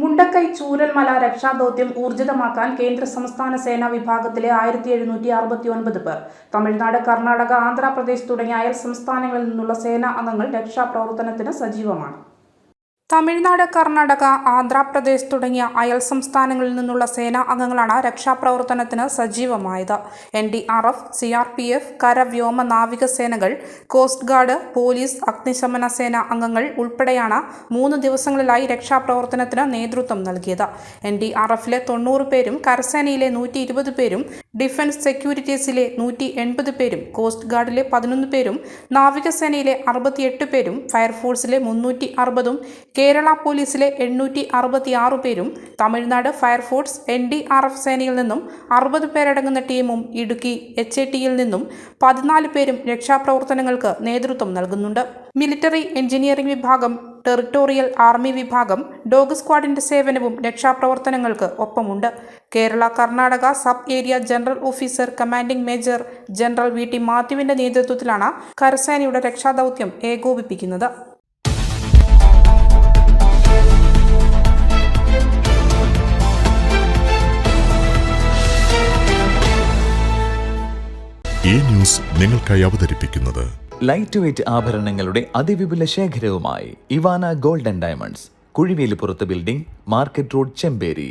മുണ്ടക്കൈ ചൂരൽമല രക്ഷാദൌത്യം ഊർജിതമാക്കാൻ കേന്ദ്ര സംസ്ഥാന സേനാ വിഭാഗത്തിലെ ആയിരത്തി എഴുന്നൂറ്റി അറുപത്തി ഒൻപത് പേർ. തമിഴ്നാട് കർണാടക ആന്ധ്രാപ്രദേശ് തുടങ്ങിയ അയൽ സംസ്ഥാനങ്ങളിൽ നിന്നുള്ള സേനാ അംഗങ്ങൾ രക്ഷാപ്രവർത്തനത്തിന് സജീവമാണ്. തമിഴ്നാട് കർണാടക ആന്ധ്രാപ്രദേശ് തുടങ്ങിയ അയൽ സംസ്ഥാനങ്ങളിൽ നിന്നുള്ള സേനാ അംഗങ്ങളാണ് രക്ഷാപ്രവർത്തനത്തിന് സജീവമായത്. N D R F C R P F കര വ്യോമ നാവിക സേനകൾ കോസ്റ്റ് ഗാർഡ് പോലീസ് അഗ്നിശമന സേന അംഗങ്ങൾ ഉൾപ്പെടെയാണ് മൂന്ന് ദിവസങ്ങളിലായി രക്ഷാപ്രവർത്തനത്തിന് നേതൃത്വം നൽകിയത്. എൻ ഡി ആർ എഫിലെ തൊണ്ണൂറ് പേരും കരസേനയിലെ നൂറ്റി ഇരുപത് പേരും ഡിഫൻസ് സെക്യൂരിറ്റീസിലെ നൂറ്റി എൺപത് പേരും കോസ്റ്റ് ഗാർഡിലെ പതിനൊന്ന് പേരും നാവികസേനയിലെ അറുപത്തിയെട്ട് പേരും ഫയർഫോഴ്സിലെ മുന്നൂറ്റി അറുപതും കേരള പോലീസിലെ എണ്ണൂറ്റി അറുപത്തി ആറ് പേരും Tamil Nadu fire force N D R F സേനയിൽ നിന്നും അറുപത് പേരടങ്ങുന്ന ടീമും ഇടുക്കി എച്ച് എ ടിയിൽ നിന്നും പതിനാല് പേരും രക്ഷാപ്രവർത്തനങ്ങൾക്ക് നേതൃത്വം നൽകുന്നുണ്ട്. മിലിറ്ററി എഞ്ചിനീയറിംഗ് വിഭാഗം ടെറിട്ടോറിയൽ ആർമി വിഭാഗം ഡോഗ് സ്ക്വാഡിന്റെ സേവനവും രക്ഷാപ്രവർത്തനങ്ങൾക്ക് ഒപ്പമുണ്ട്. Kerala Karnataka sub area general officer commanding major general V T മാത്യുവിന്റെ നേതൃത്വത്തിലാണ് കരസേനയുടെ രക്ഷാദൌത്യം ഏകോപിപ്പിക്കുന്നത്. ഈ ന്യൂസ് നിങ്ങൾക്കായി അവതരിപ്പിക്കുന്നത് ലൈറ്റ് വെയ്റ്റ് ആഭരണങ്ങളുടെ അതിവിപുല ശേഖരവുമായി Ivana golden diamonds കുഴിവേലിപ്പുറത്ത് building market road Chemperi.